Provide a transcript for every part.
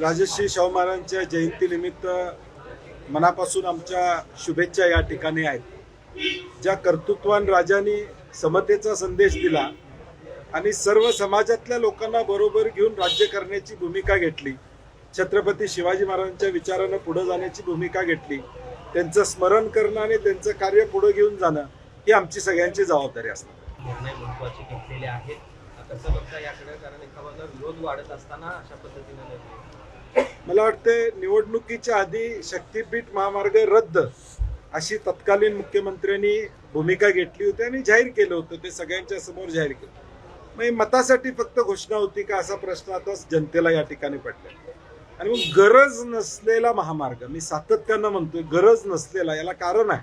राजश्री शाहू महाराजांच्या जयंतीनिमित्त मनापासून आमच्या शुभेच्छा या ठिकाणी आहेत. ज्या कर्तृत्वान राजांनी समतेचा संदेश दिला आणि सर्व समाजातल्या लोकांना बरोबर घेऊन राज्य करण्याची भूमिका घेतली छत्रपती शिवाजी महाराजांच्या विचारानं पुढे जाण्याची भूमिका घेतली त्यांचं स्मरण करणं आणि त्यांचं कार्य पुढे घेऊन जाणं ही आमची सगळ्यांची जबाबदारी असते. निर्णय महत्त्वाचे घेतलेले आहेत. कसं बघता याकडे? कारण एखादा विरोध वाढत असताना अशा पद्धतीने मला वाटते निवडणुकीच्या आधी शक्तीपीठ महामार्ग रद्द अशी तत्कालीन मुख्यमंत्र्यांनी भूमिका घेतली होती आणि जाहीर केलं होतं. ते सगळ्यांच्या समोर जाहीर केलं मग मतासाठी फक्त घोषणा होती का असा प्रश्न आता जनतेला या ठिकाणी पडला. आणि मग गरज नसलेला महामार्ग मी सातत्यानं म्हणतोय गरज नसलेला याला कारण आहे.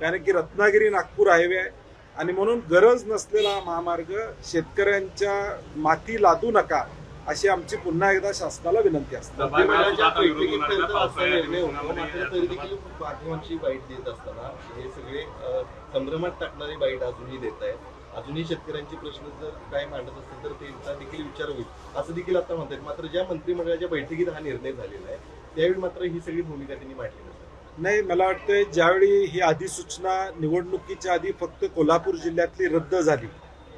कारण की रत्नागिरी नागपूर हायवे आहे. आणि म्हणून गरज नसलेला महामार्ग शेतकऱ्यांच्या माती लादू नका. अशी आमची पुन्हा एकदा शासनाला विनंती असते. मंत्रिमंडळाच्या बैठकीत तर असा पावसाळ्यात निर्णय होतो मात्र मात्र तरी देखील माध्यमांची बाईट देत असताना हे सगळे संभ्रमात टाकणारी बाईट अजूनही देत आहेत. अजूनही शेतकऱ्यांचे प्रश्न जर काय मांडत असतील तर त्यांचा देखील विचार होईल. असं देखील आता म्हणतात. मात्र ज्या मंत्रिमंडळाच्या बैठकीत हा निर्णय झालेला आहे त्यावेळी मात्र ही सगळी भूमिका त्यांनी मांडली नाही मला वाटतं ज्यावेळी ही अधिसूचना निवडणुकीच्या आधी फक्त कोल्हापूर जिल्ह्यातली रद्द झाली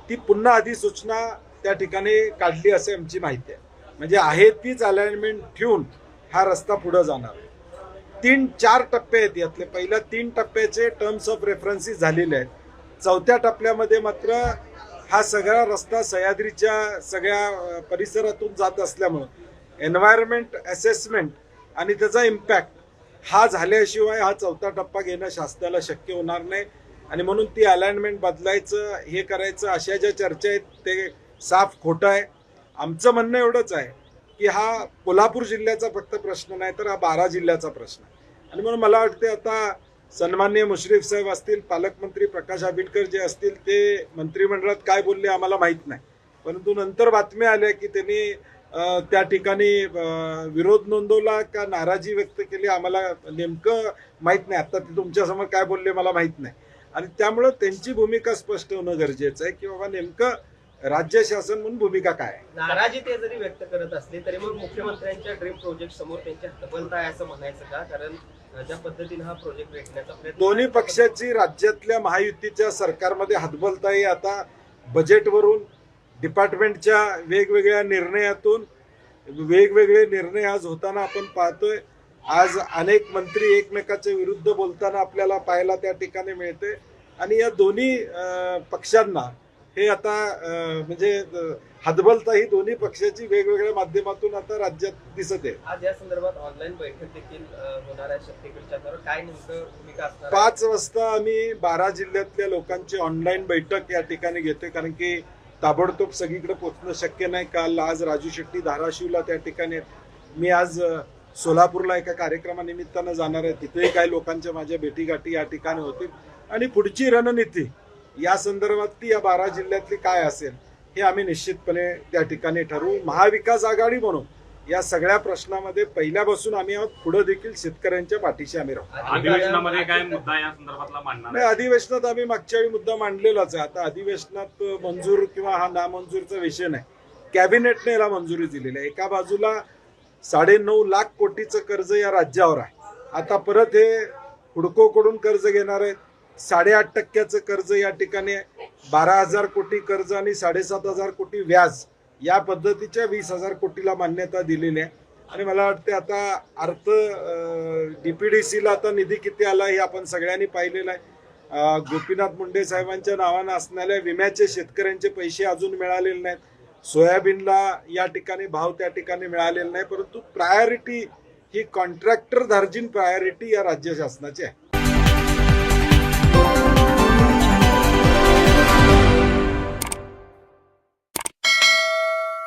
ती पुन्हा अधिसूचना त्या ठिकाणी काढली असे आमची माहिती आहे. म्हणजे आहे तीच अलाइनमेंट ठेवून हा रस्ता पुढे जाणार. तीन चार टप्पे आहेत यातले. पहिल्या तीन टप्प्याचे टर्म्स ऑफ रेफरन्सेस झालेले आहेत. चौथ्या टप्प्यामध्ये मात्र हा सगळा रस्ता सह्याद्रीच्या सगळ्या परिसरातून जात असल्यामुळं एन्व्हायरमेंट असेसमेंट आणि त्याचा इम्पॅक्ट हा झाल्याशिवाय हा चौथा टप्पा घेणं शासनाला शक्य होणार नाही. आणि म्हणून ती अलाइनमेंट बदलायचं हे करायचं अशा ज्या चर्चा आहेत ते साफ खोटं आहे. आमचं म्हणणं एवढंच आहे की हा कोल्हापूर जिल्ह्याचा फक्त प्रश्न नाही तर हा बारा जिल्ह्याचा प्रश्न आहे. आणि म्हणून मला वाटते आता सन्मान्य मुश्रीफ साहेब असतील पालकमंत्री प्रकाश आंबेडकर जे असतील ते मंत्रिमंडळात काय बोलले आम्हाला माहीत नाही. परंतु नंतर बातम्या आल्या की त्यांनी त्या ठिकाणी विरोध नोंदवला का नाराजी व्यक्त केली आम्हाला नेमकं माहीत नाही. आता ते तुमच्यासमोर काय बोलले मला माहीत नाही. आणि त्यामुळं त्यांची भूमिका स्पष्ट होणं गरजेचं आहे की बाबा नेमकं राज्य शासन म्हणून भूमिका काय? नाराजी ते जरी व्यक्त करत असले तरी मग मुख्यमंत्र्यांच्या ड्रीम प्रोजेक्ट समोर त्यांच्या हतबलता आहे असं म्हणायचं का? कारण ज्या पद्धतीने हा प्रोजेक्ट रेटण्याचा प्रयत्न दोन्ही पक्षाची राज्यातल्या महायुतीच्या सरकारमध्ये हातबलताही आता बजेटवरून डिपार्टमेंटच्या वेगवेगळ्या निर्णयातून वेगवेगळे निर्णय आज होताना आपण पाहतोय. आज अनेक मंत्री एकमेकाच्या विरुद्ध बोलताना आपल्याला पाहायला त्या ठिकाणी मिळते आणि या दोन्ही पक्षांना हे आता म्हणजे अं, हातबलता ही दोन्ही पक्षाची वेगवेगळ्या माध्यमातून आता राज्यात दिसत आहे. आज या संदर्भात ऑनलाईन बैठक देखील होणार आहे काय नेमकं? पाच वाजता आम्ही बारा जिल्ह्यातल्या लोकांची ऑनलाईन बैठक या ठिकाणी घेतोय कारण की ताबडतोब सगळीकडे पोहोचणं शक्य नाही. काल आज राजू शेट्टी धाराशिवला त्या ठिकाणी मी आज सोलापूरला एका कार्यक्रमानिमित्तानं जाणार आहे. तिथेही काही लोकांच्या माझ्या भेटीगाठी या ठिकाणी होतील. आणि पुढची रणनीती या संदर्भात ती या बारा जिल्ह्यातली काय असेल हे आम्ही निश्चितपणे त्या ठिकाणी ठरवू. महाविकास आघाडी म्हणून या सगळ्या प्रश्नामध्ये पहिल्यापासून आम्ही आहोत. पुढे देखील शेतकऱ्यांच्या पाठीशी आम्ही राहू. अधिवेशनामध्ये काय मुद्दा या संदर्भातला मांडणार? नाही अधिवेशनात आम्ही मागच्या वेळी मुद्दा मांडलेलाच आहे. आता अधिवेशनात मंजूर किंवा हा नामंजूरचा विषय नाही. कॅबिनेटने याला मंजुरी दिलेली आहे. एका बाजूला साडेनऊ लाख कोटीचं कर्ज या राज्यावर आहे. आता परत हे हुडकोकडून कर्ज घेणार आहेत. साडेआठ टक्क्याचं कर्ज या ठिकाणी बारा हजार कोटी कर्ज आणि साडेसात हजार कोटी व्याज या पद्धतीच्या वीस हजार कोटीला मान्यता दिलेली आहे. आणि मला वाटते आता अर्थ डीपीडीसीला आता निधी किती आला हे आपण सगळ्यांनी पाहिलेलं आहे. गोपीनाथ मुंडे साहेबांच्या नावानं असणाऱ्या विम्याचे शेतकऱ्यांचे पैसे अजून मिळालेले नाहीत. सोयाबीनला या ठिकाणी भाव त्या ठिकाणी मिळालेला नाही परंतु प्रायोरिटी ही कॉन्ट्रॅक्टर धार्जिन प्रायोरिटी या राज्य शासनाची आहे.